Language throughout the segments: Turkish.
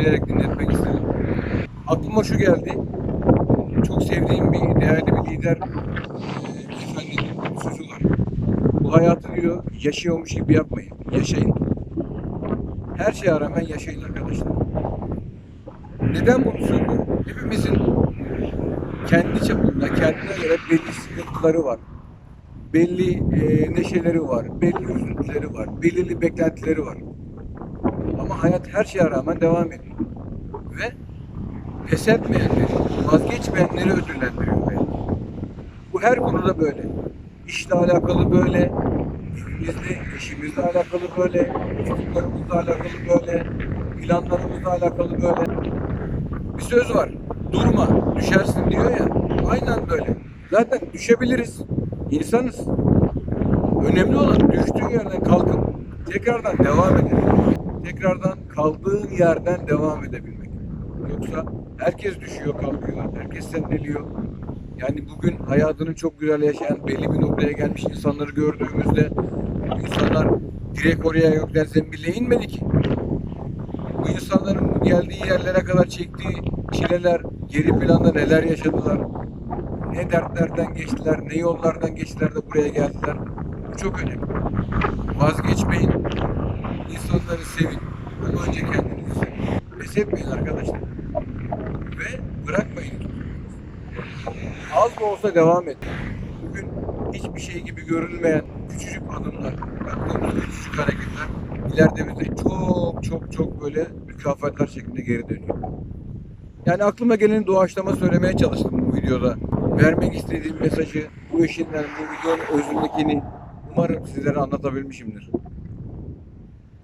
bilerek dinletmek istedim. Aklıma şu geldi. Çok sevdiğim bir değerli bir lider eee, efendinin sözü var. Bu hayatı diyor yaşıyormuş gibi yapmayın. Yaşayın. Her şeye rağmen yaşayın arkadaşlar. Neden bunu söylüyorum? Hepimizin kendi çapında, kendine göre belli sıkıntıları var. Belli e, neşeleri var, belli üzüntüleri var, belirli beklentileri var. Ama hayat her şeye rağmen devam ediyor. Ve pes etmeyenleri, vazgeçmeyenleri ödüllendiriyor hayat. Bu her konuda böyle. İşle alakalı böyle, evimizle, eşimizle alakalı böyle, çocuklarımızla alakalı böyle, planlarımızla alakalı böyle. Bir söz var. Durma, düşersin diyor ya. Zaten düşebiliriz. İnsanız. Önemli olan düştüğün yerden kalkıp tekrardan devam edebilmek. Tekrardan kaldığın yerden devam edebilmek. Yoksa herkes düşüyor, kalkıyor. Herkes sendeliyor. Yani bugün hayatını çok güzel yaşayan, belli bir noktaya gelmiş insanları gördüğümüzde insanlar direkt oraya gökten zembille inmedi ki bu insanların geldiği yerlere kadar çektiği çileler, geri planda neler yaşadılar, ne dertlerden geçtiler, ne yollardan geçtiler de buraya geldiler. Bu çok önemli. Vazgeçmeyin. İnsanları sevin. Önce kendinizi sevin. Pes etmeyin arkadaşlar. Ve bırakmayın. Az da olsa devam edin. Bugün hiçbir şey gibi görülmeyen küçücük adımlar, yaptığımız küçücük hareketler ileride bize çok çok çok böyle mükafatlar şeklinde geri dönüyor. Yani aklıma geleni doğaçlama söylemeye çalıştım bu videoda. Vermek istediğim mesajı, bu işin yani bu videonun özündekini umarım sizlere anlatabilmişimdir.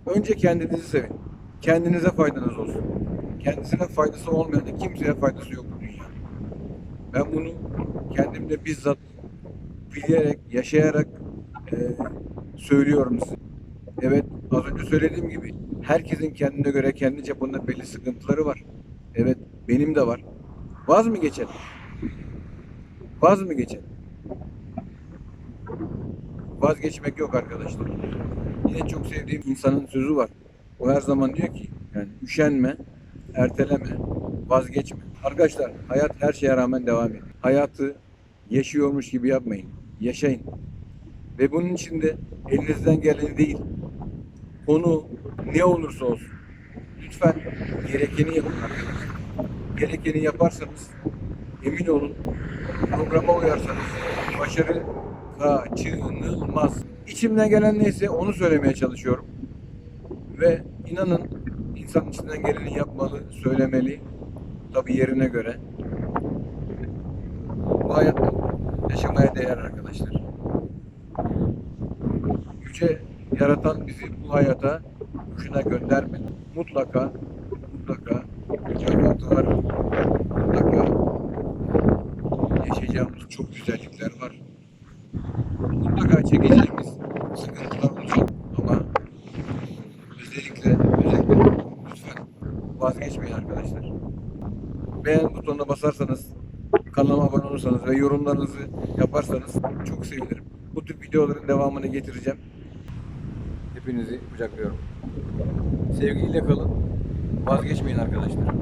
Önce kendinizi sevin. Kendinize faydanız olsun. Kendisine faydası olmayan kimseye faydası yok bu dünya. Ben bunu kendimde bizzat bilerek, yaşayarak eee, söylüyorum size. Evet, az önce söylediğim gibi herkesin kendine göre kendi çapında belli sıkıntıları var. Evet, benim de var. Vaz mı geçelim? Vaz mı geçelim? Vazgeçmek yok arkadaşlar. Yine çok sevdiğim insanın sözü var. O her zaman diyor ki yani üşenme, erteleme, vazgeçme. Arkadaşlar hayat her şeye rağmen devam ediyor. Hayatı yaşıyormuş gibi yapmayın. Yaşayın. Ve bunun için de elinizden geleni değil, konu ne olursa olsun lütfen gerekeni yapın arkadaşlar. Gerekeni yaparsanız emin olun programa uyarsanız başarı kaçınılmaz. İçimden gelen neyse onu söylemeye çalışıyorum. Ve inanın insan içinden geleni yapmalı, söylemeli. Tabi yerine göre. Bu hayat yaşamaya değer arkadaşlar. Yüce yaratan bizi bu hayata boşuna göndermedi. Mutlaka, mutlaka mükafatı var. Çok güzellikler var. Mutlaka çekeceğimiz sıkıntılar olacak ama özellikle özellikle lütfen vazgeçmeyin arkadaşlar. Beğen butonuna basarsanız, kanalıma abone olursanız ve yorumlarınızı yaparsanız çok sevinirim. Bu tür videoların devamını getireceğim. Hepinizi kucaklıyorum. Sevgiyle kalın. Vazgeçmeyin arkadaşlar.